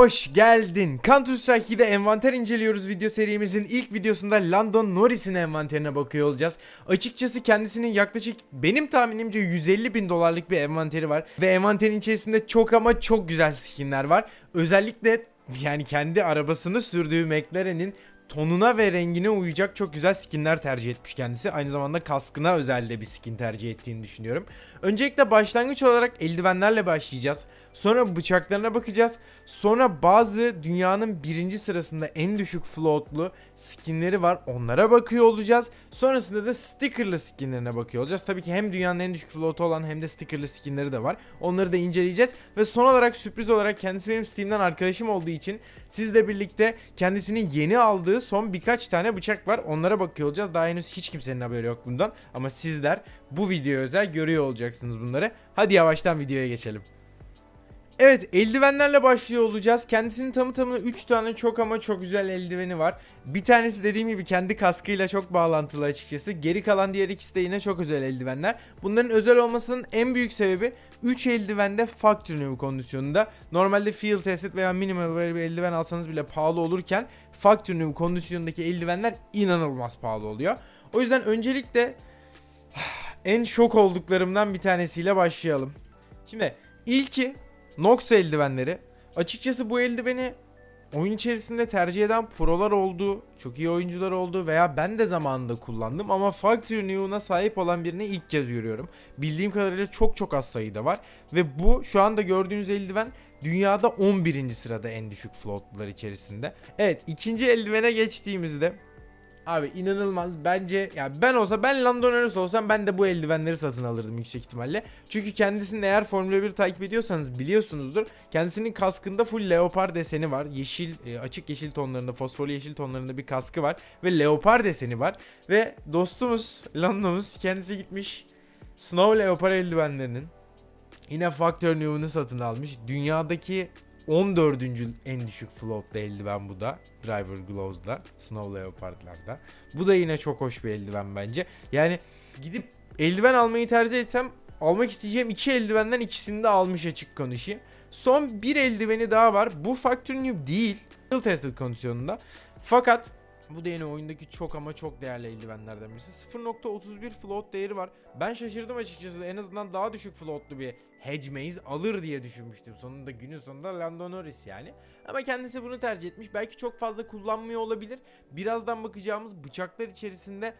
Hoş geldin. Counter Strike 2'de envanter inceliyoruz video serimizin ilk videosunda Landon Norris'in envanterine bakıyor olacağız. Açıkçası kendisinin yaklaşık benim tahminimce 150 bin dolarlık bir envanteri var. Ve envanterin içerisinde çok ama çok güzel skinler var. Özellikle yani kendi arabasını sürdüğü McLaren'in tonuna ve rengine uyacak çok güzel skinler tercih etmiş kendisi. Aynı zamanda kaskına özel de bir skin tercih ettiğini düşünüyorum. Öncelikle başlangıç olarak eldivenlerle başlayacağız. Sonra bıçaklarına bakacağız. Sonra bazı dünyanın birinci sırasında en düşük floatlu skinleri var. Onlara bakıyor olacağız. Sonrasında da stickerlı skinlerine bakıyor olacağız. Tabii ki hem dünyanın en düşük floatlu olan hem de stickerlı skinleri de var. Onları da inceleyeceğiz. Ve son olarak sürpriz olarak kendisi benim Steam'den arkadaşım olduğu için sizle birlikte kendisinin yeni aldığı son birkaç tane bıçak var. Onlara bakıyor olacağız. Daha henüz hiç kimsenin haberi yok bundan. Ama sizler bu videoya özel görüyor olacaksınız bunları. Hadi yavaştan videoya geçelim. Evet eldivenlerle başlıyor olacağız. Kendisinin tamı tamına 3 tane çok ama çok güzel eldiveni var. Bir tanesi dediğim gibi kendi kaskıyla çok bağlantılı açıkçası. Geri kalan diğer ikisi de yine çok özel eldivenler. Bunların özel olmasının en büyük sebebi 3 eldivende factory new kondisyonunda. Normalde field tested veya minimal wear bir eldiven alsanız bile pahalı olurken factory new kondisyondaki eldivenler inanılmaz pahalı oluyor. O yüzden öncelikle en şok olduklarımdan bir tanesiyle başlayalım. Şimdi ilki Nox eldivenleri. Açıkçası bu eldiveni oyun içerisinde tercih eden prolar oldu, çok iyi oyuncular oldu veya ben de zamanında kullandım ama Factory New'una sahip olan birini ilk kez görüyorum. Bildiğim kadarıyla çok çok az sayıda var ve bu şu anda gördüğünüz eldiven dünyada 11. sırada en düşük floatlar içerisinde. Evet ikinci eldivene geçtiğimizde Abi inanılmaz. Bence ya ben olsa ben Landon Norris olsam ben de bu eldivenleri satın alırdım yüksek ihtimalle. Çünkü kendisinin eğer Formula 1 takip ediyorsanız biliyorsunuzdur. Kendisinin kaskında full leopar deseni var. Yeşil e, açık yeşil tonlarında, fosforlu yeşil tonlarında bir kaskı var ve leopar deseni var ve dostumuz Landon'umuz kendisi gitmiş Snow Leopard eldivenlerinin yine Factor New'unu satın almış. Dünyadaki 14. en düşük float'lu eldiven bu da. Driver Gloves'da. Snow Leopard'larda. Bu da yine çok hoş bir eldiven bence. Yani gidip eldiven almayı tercih etsem almak isteyeceğim iki eldivenden ikisini de almış açık konuşayım. Son bir eldiveni daha var. Bu Factory New değil. Tested kondisyonunda. Fakat bu yine oyundaki çok ama çok değerli eldivenlerden birisi. 0.31 float değeri var. Ben şaşırdım açıkçası. En azından daha düşük floatlu bir Hedge Maze alır diye düşünmüştüm. Sonunda günün sonunda Lando Norris yani. Ama kendisi bunu tercih etmiş. Belki çok fazla kullanmıyor olabilir. Birazdan bakacağımız bıçaklar içerisinde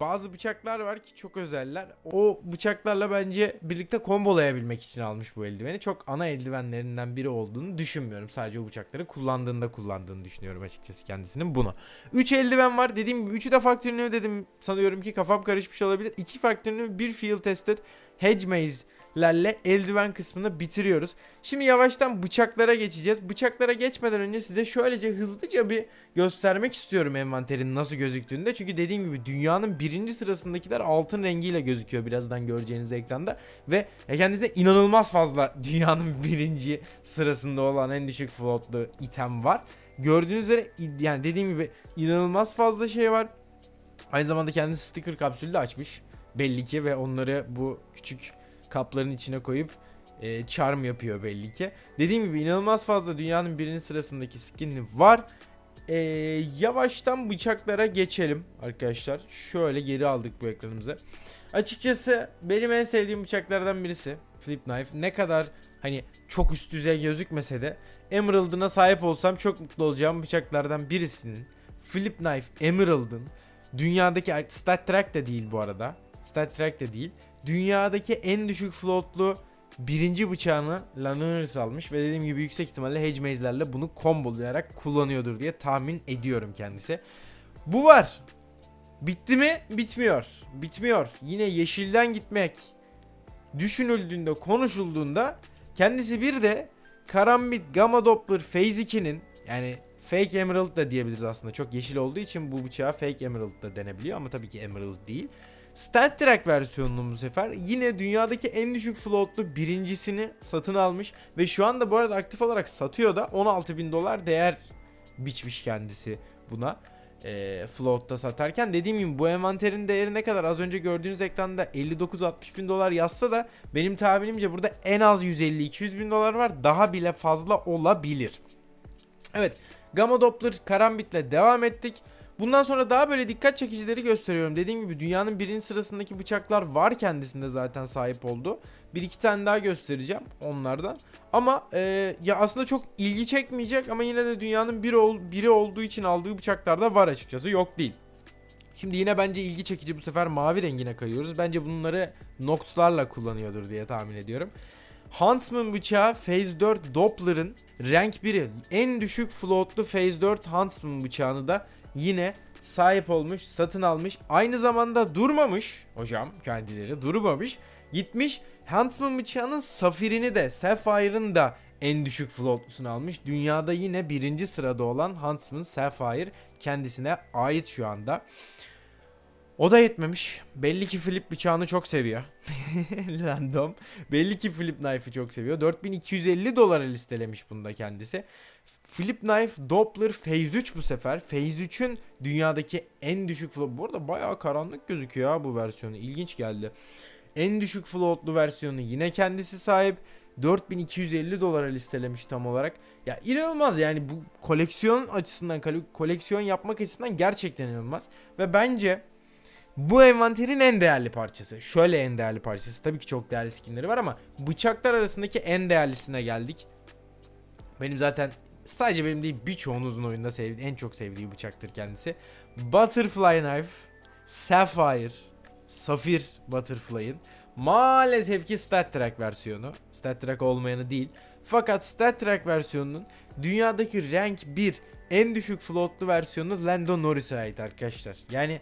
bazı bıçaklar var ki çok özeller. O bıçaklarla bence birlikte kombolayabilmek için almış bu eldiveni. Çok ana eldivenlerinden biri olduğunu düşünmüyorum. Sadece o bıçakları kullandığında kullandığını düşünüyorum açıkçası kendisinin bunu. 3 eldiven var. Dediğim gibi 3'ü de Factory New dedim. Sanıyorum ki kafam karışmış olabilir. 2 Factory New, 1 Field Tested Hedge Maze lerle eldiven kısmını bitiriyoruz. Şimdi yavaştan bıçaklara geçeceğiz. Bıçaklara geçmeden önce size şöylece hızlıca bir göstermek istiyorum envanterin nasıl gözüktüğünde. Çünkü dediğim gibi dünyanın birinci sırasındakiler altın rengiyle gözüküyor birazdan göreceğiniz ekranda. Ve kendisinde inanılmaz fazla dünyanın birinci sırasında olan en düşük floatlu item var. Gördüğünüz üzere yani dediğim gibi inanılmaz fazla şey var. Aynı zamanda kendisi sticker kapsülü de açmış belli ki ve onları bu küçük kapların içine koyup e, charm yapıyor belli ki. Dediğim gibi inanılmaz fazla dünyanın birinci sırasındaki skin var. E, yavaştan bıçaklara geçelim arkadaşlar. Şöyle geri aldık bu ekranımızı. Açıkçası benim en sevdiğim bıçaklardan birisi Flip Knife. Ne kadar hani çok üst düzey gözükmese de Emerald'ına sahip olsam çok mutlu olacağım bıçaklardan birisinin Flip Knife Emerald'ın dünyadaki Stat Track de değil bu arada. Stat Track de değil dünyadaki en düşük floatlu birinci bıçağını Laners almış ve dediğim gibi yüksek ihtimalle Hedge Maze'lerle bunu kombolayarak kullanıyordur diye tahmin ediyorum kendisi. Bu var. Bitti mi? Bitmiyor. Bitmiyor. Yine yeşilden gitmek düşünüldüğünde, konuşulduğunda kendisi bir de Karambit Gamma Doppler Phase 2'nin yani Fake Emerald da diyebiliriz aslında. Çok yeşil olduğu için bu bıçağa Fake Emerald da denebiliyor ama tabii ki Emerald değil. Stat Track versiyonunu bu sefer yine dünyadaki en düşük floatlu birincisini satın almış ve şu anda bu arada aktif olarak satıyor da 16 bin dolar değer biçmiş kendisi buna e, float'ta satarken dediğim gibi bu envanterin değeri ne kadar az önce gördüğünüz ekranda 59-60 bin dolar yazsa da benim tahminimce burada en az 150-200 bin dolar var daha bile fazla olabilir. Evet Gamma Doppler Karambit'le devam ettik. Bundan sonra daha böyle dikkat çekicileri gösteriyorum. Dediğim gibi dünyanın birinci sırasındaki bıçaklar var kendisinde zaten sahip oldu. Bir iki tane daha göstereceğim onlardan. Ama e, ya aslında çok ilgi çekmeyecek ama yine de dünyanın biri, ol, biri olduğu için aldığı bıçaklar da var açıkçası. Yok değil. Şimdi yine bence ilgi çekici bu sefer mavi rengine kayıyoruz. Bence bunları Nox'larla kullanıyordur diye tahmin ediyorum. Huntsman bıçağı Phase 4 Doppler'ın renk 1'i en düşük floatlu Phase 4 Huntsman bıçağını da yine sahip olmuş, satın almış. Aynı zamanda durmamış hocam kendileri durmamış. Gitmiş Huntsman bıçağının safirini de Sapphire'ın da en düşük floatlusunu almış. Dünyada yine birinci sırada olan Huntsman Sapphire kendisine ait şu anda. O da yetmemiş. Belli ki flip bıçağını çok seviyor. Random. Belli ki flip knife'ı çok seviyor. 4250 dolara listelemiş bunda kendisi. Flip knife Doppler Phase 3 bu sefer. Phase 3'ün dünyadaki en düşük float. Bu arada bayağı karanlık gözüküyor ha bu versiyonu. İlginç geldi. En düşük floatlu versiyonu yine kendisi sahip. 4250 dolara listelemiş tam olarak. Ya inanılmaz yani bu koleksiyon açısından koleksiyon yapmak açısından gerçekten inanılmaz. Ve bence bu envanterin en değerli parçası. Şöyle en değerli parçası. Tabii ki çok değerli skinleri var ama bıçaklar arasındaki en değerlisine geldik. Benim zaten sadece benim değil birçoğunuzun oyunda sevdiği, en çok sevdiği bıçaktır kendisi. Butterfly Knife, Sapphire, Safir Butterfly'ın maalesef ki Stat Track versiyonu. Stat Track olmayanı değil. Fakat Stat Track versiyonunun dünyadaki rank 1 en düşük floatlu versiyonu Lando Norris'e ait arkadaşlar. Yani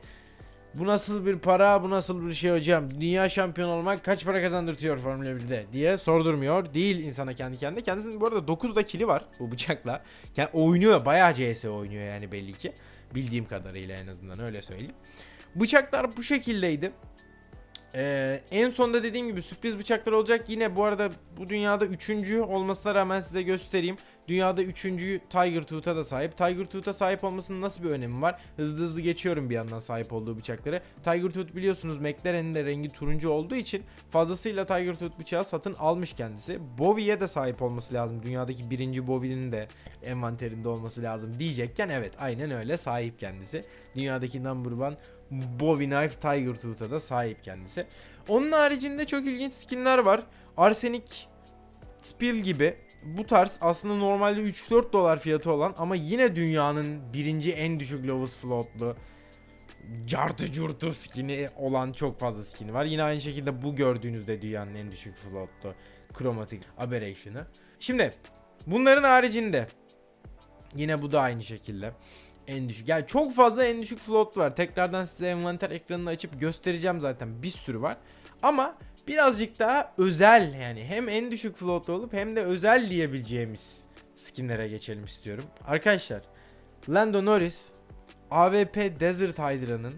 bu nasıl bir para, bu nasıl bir şey hocam? Dünya şampiyon olmak kaç para kazandırtıyor Formula 1'de diye sordurmuyor. Değil insana kendi kendine. Kendisinin bu arada 9 da kili var bu bıçakla. Yani oynuyor, bayağı CS oynuyor yani belli ki. Bildiğim kadarıyla en azından öyle söyleyeyim. Bıçaklar bu şekildeydi. Ee, en sonda dediğim gibi sürpriz bıçaklar olacak. Yine bu arada bu dünyada üçüncü olmasına rağmen size göstereyim. Dünyada üçüncü Tiger Tooth'a da sahip. Tiger Tooth'a sahip olmasının nasıl bir önemi var? Hızlı hızlı geçiyorum bir yandan sahip olduğu bıçakları. Tiger Tooth biliyorsunuz McLaren'in de rengi turuncu olduğu için fazlasıyla Tiger Tooth bıçağı satın almış kendisi. Bowie'ye de sahip olması lazım. Dünyadaki birinci Bowie'nin de envanterinde olması lazım diyecekken evet aynen öyle sahip kendisi. Dünyadaki number one Bowie Knife Tiger Tooth'a da sahip kendisi. Onun haricinde çok ilginç skinler var. Arsenic Spill gibi bu tarz aslında normalde 3-4 dolar fiyatı olan ama yine dünyanın birinci en düşük lowest floatlu cartı curtu skin'i olan çok fazla skin'i var. Yine aynı şekilde bu gördüğünüzde dünyanın en düşük floatlu chromatic aberration'ı. Şimdi bunların haricinde yine bu da aynı şekilde en düşük. Yani çok fazla en düşük float var. Tekrardan size envanter ekranını açıp göstereceğim zaten. Bir sürü var. Ama birazcık daha özel yani hem en düşük float olup hem de özel diyebileceğimiz skinlere geçelim istiyorum. Arkadaşlar Lando Norris AWP Desert Hydra'nın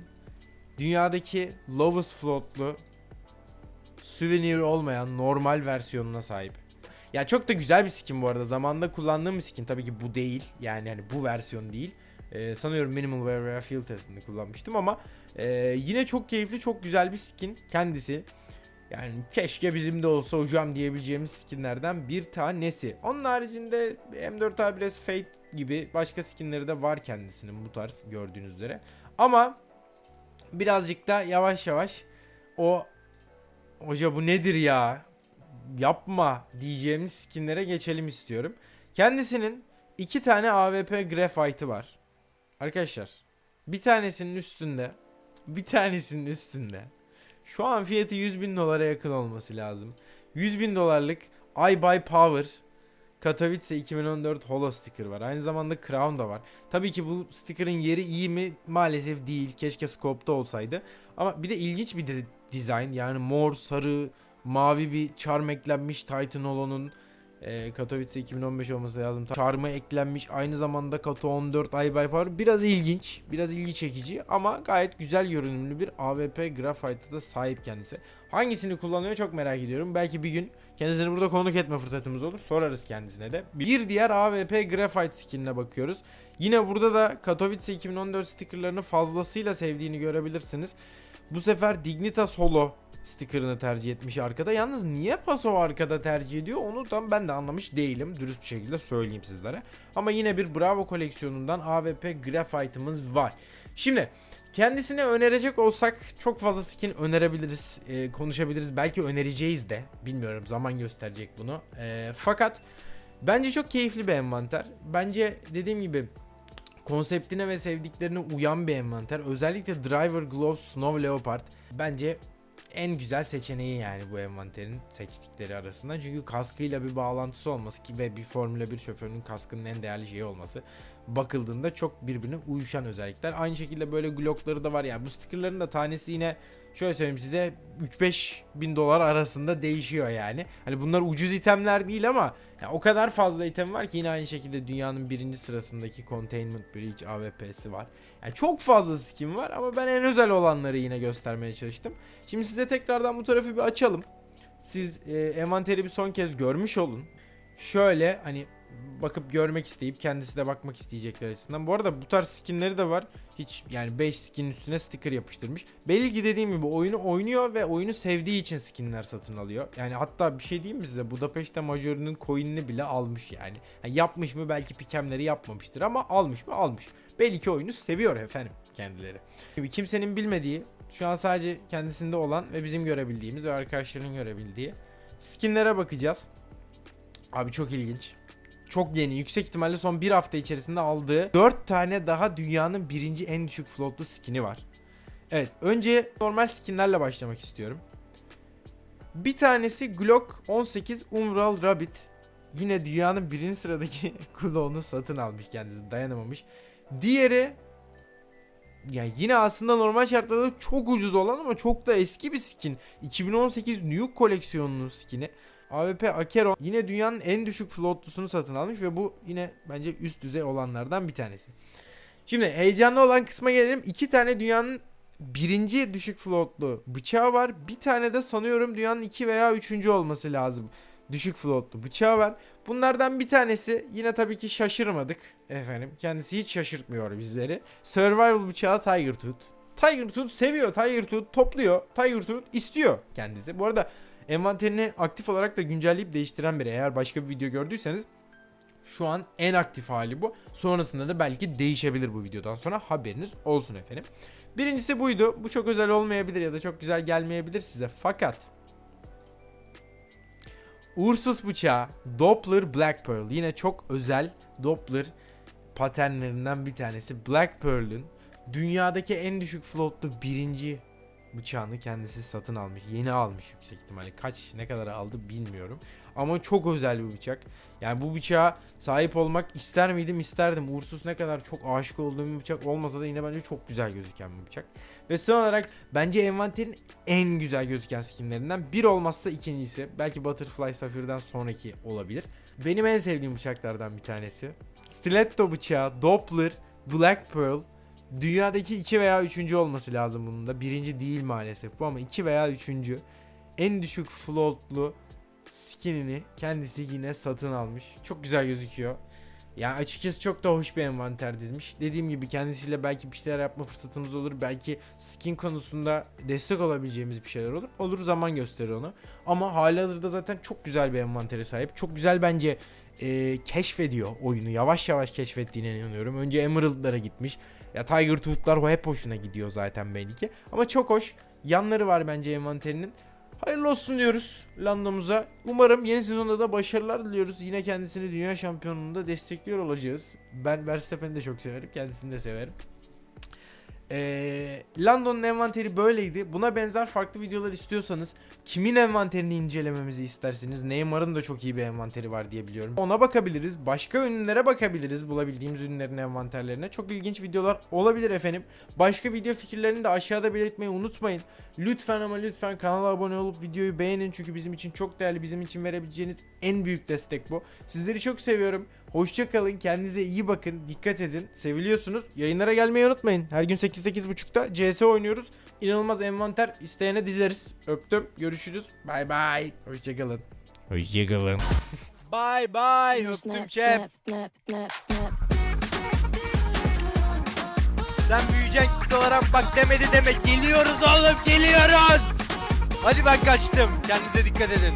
dünyadaki lowest floatlu souvenir olmayan normal versiyonuna sahip. Ya çok da güzel bir skin bu arada. Zamanında kullandığım bir skin. Tabii ki bu değil. Yani hani bu versiyon değil. Ee, sanıyorum Minimal Wear Wear Field testinde kullanmıştım ama e, yine çok keyifli, çok güzel bir skin kendisi. Yani keşke bizim de olsa hocam diyebileceğimiz skinlerden bir tanesi. Onun haricinde M4A1S Fate gibi başka skinleri de var kendisinin bu tarz gördüğünüz üzere. Ama birazcık da yavaş yavaş o hoca bu nedir ya yapma diyeceğimiz skinlere geçelim istiyorum. Kendisinin iki tane AWP Graphite'ı var. Arkadaşlar bir tanesinin üstünde bir tanesinin üstünde şu an fiyatı 100 bin dolara yakın olması lazım. 100 bin dolarlık I Buy Power Katowice 2014 Holo sticker var. Aynı zamanda Crown da var. Tabii ki bu sticker'ın yeri iyi mi? Maalesef değil. Keşke scope'da olsaydı. Ama bir de ilginç bir de design. Yani mor, sarı, mavi bir charm eklenmiş Titan Holo'nun e, Katowice 2015 olması lazım. Charm'a eklenmiş. Aynı zamanda Kato 14 ay by Power. Biraz ilginç. Biraz ilgi çekici. Ama gayet güzel görünümlü bir AWP Graphite'a da sahip kendisi. Hangisini kullanıyor çok merak ediyorum. Belki bir gün kendisini burada konuk etme fırsatımız olur. Sorarız kendisine de. Bir diğer AWP Graphite skinine bakıyoruz. Yine burada da Katowice 2014 stickerlarını fazlasıyla sevdiğini görebilirsiniz. Bu sefer Dignitas Holo sticker'ını tercih etmiş arkada. Yalnız niye Paso arkada tercih ediyor onu tam ben de anlamış değilim. Dürüst bir şekilde söyleyeyim sizlere. Ama yine bir Bravo koleksiyonundan AWP Graphite'ımız var. Şimdi kendisine önerecek olsak çok fazla skin önerebiliriz, e, konuşabiliriz. Belki önereceğiz de. Bilmiyorum zaman gösterecek bunu. E, fakat bence çok keyifli bir envanter. Bence dediğim gibi konseptine ve sevdiklerine uyan bir envanter. Özellikle Driver Glove Snow Leopard bence en güzel seçeneği yani bu envanterin seçtikleri arasında. Çünkü kaskıyla bir bağlantısı olması ki ve bir Formula 1 şoförünün kaskının en değerli şeyi olması bakıldığında çok birbirine uyuşan özellikler. Aynı şekilde böyle Glock'ları da var yani bu stickerların da tanesi yine şöyle söyleyeyim size 3-5 bin dolar arasında değişiyor yani. Hani bunlar ucuz itemler değil ama ya o kadar fazla item var ki yine aynı şekilde dünyanın birinci sırasındaki Containment Breach AWP'si var. Yani çok fazla skin var ama ben en özel olanları yine göstermeye çalıştım. Şimdi size tekrardan bu tarafı bir açalım. Siz e, envanteri bir son kez görmüş olun. Şöyle hani bakıp görmek isteyip kendisi de bakmak isteyecekler açısından. Bu arada bu tarz skinleri de var. Hiç yani 5 skin üstüne sticker yapıştırmış. Belli ki dediğim gibi oyunu oynuyor ve oyunu sevdiği için skinler satın alıyor. Yani hatta bir şey diyeyim mi size? Budapeşte Major'unun coin'ini bile almış yani. yani. Yapmış mı belki pikemleri yapmamıştır ama almış mı almış. Belli ki oyunu seviyor efendim kendileri. Şimdi kimsenin bilmediği şu an sadece kendisinde olan ve bizim görebildiğimiz ve arkadaşların görebildiği skinlere bakacağız. Abi çok ilginç. Çok yeni. Yüksek ihtimalle son bir hafta içerisinde aldığı 4 tane daha dünyanın birinci en düşük floatlu skini var. Evet. Önce normal skinlerle başlamak istiyorum. Bir tanesi Glock 18 Umbral Rabbit. Yine dünyanın birinci sıradaki klonunu satın almış kendisi dayanamamış. Diğeri yani yine aslında normal şartlarda çok ucuz olan ama çok da eski bir skin. 2018 Nuke koleksiyonunun skini. AWP Akeron yine dünyanın en düşük floatlusunu satın almış ve bu yine bence üst düzey olanlardan bir tanesi. Şimdi heyecanlı olan kısma gelelim. İki tane dünyanın birinci düşük floatlu bıçağı var. Bir tane de sanıyorum dünyanın iki veya üçüncü olması lazım. Düşük floatlu bıçağı var. Bunlardan bir tanesi yine tabii ki şaşırmadık efendim. Kendisi hiç şaşırtmıyor bizleri. Survival bıçağı Tiger Tooth. Tiger Tooth seviyor. Tiger Tooth topluyor. Tiger Tooth istiyor kendisi. Bu arada envanterini aktif olarak da güncelleyip değiştiren biri. Eğer başka bir video gördüyseniz şu an en aktif hali bu. Sonrasında da belki değişebilir bu videodan sonra haberiniz olsun efendim. Birincisi buydu. Bu çok özel olmayabilir ya da çok güzel gelmeyebilir size. Fakat Ursus bıçağı Doppler Black Pearl yine çok özel Doppler paternlerinden bir tanesi. Black Pearl'ün dünyadaki en düşük floatlu birinci bıçağını kendisi satın almış. Yeni almış yüksek ihtimalle. Kaç ne kadar aldı bilmiyorum. Ama çok özel bir bıçak. Yani bu bıçağa sahip olmak ister miydim? isterdim. Ursus ne kadar çok aşık olduğum bir bıçak olmasa da yine bence çok güzel gözüken bir bıçak. Ve son olarak bence envanterin en güzel gözüken skinlerinden bir olmazsa ikincisi. Belki Butterfly Sapphire'dan sonraki olabilir. Benim en sevdiğim bıçaklardan bir tanesi. Stiletto bıçağı, Doppler, Black Pearl, Dünyadaki 2 veya 3. olması lazım bunun da. Birinci değil maalesef bu ama 2 veya 3. En düşük floatlu skinini kendisi yine satın almış. Çok güzel gözüküyor. Yani açıkçası çok da hoş bir envanter dizmiş. Dediğim gibi kendisiyle belki bir şeyler yapma fırsatımız olur. Belki skin konusunda destek olabileceğimiz bir şeyler olur. Olur zaman gösterir onu. Ama hali hazırda zaten çok güzel bir envantere sahip. Çok güzel bence e, keşfediyor oyunu. Yavaş yavaş keşfettiğine inanıyorum. Önce Emerald'lara gitmiş. Ya Tiger Tooth'lar o hep hoşuna gidiyor zaten belli ki. Ama çok hoş. Yanları var bence envanterinin. Hayırlı olsun diyoruz Lando'muza. Umarım yeni sezonda da başarılar diliyoruz. Yine kendisini dünya şampiyonluğunda destekliyor olacağız. Ben Verstappen'i de çok severim. Kendisini de severim. Ee, Lando'nun envanteri böyleydi. Buna benzer farklı videolar istiyorsanız kimin envanterini incelememizi isterseniz Neymar'ın da çok iyi bir envanteri var diye biliyorum. Ona bakabiliriz. Başka ürünlere bakabiliriz. Bulabildiğimiz ürünlerin envanterlerine. Çok ilginç videolar olabilir efendim. Başka video fikirlerini de aşağıda belirtmeyi unutmayın. Lütfen ama lütfen kanala abone olup videoyu beğenin. Çünkü bizim için çok değerli. Bizim için verebileceğiniz en büyük destek bu. Sizleri çok seviyorum. Hoşça kalın. Kendinize iyi bakın. Dikkat edin. Seviliyorsunuz. Yayınlara gelmeyi unutmayın. Her gün 8-8.30'da CS oynuyoruz. İnanılmaz envanter isteyene dizeriz. Öptüm. Görüşürüz. Bay bay. Hoşça kalın. Hoşça kalın. Bay bay. Öptüm snap. Sen büyüyeceksin olarak bak demedi deme. Geliyoruz oğlum geliyoruz. Hadi ben kaçtım. Kendinize dikkat edin.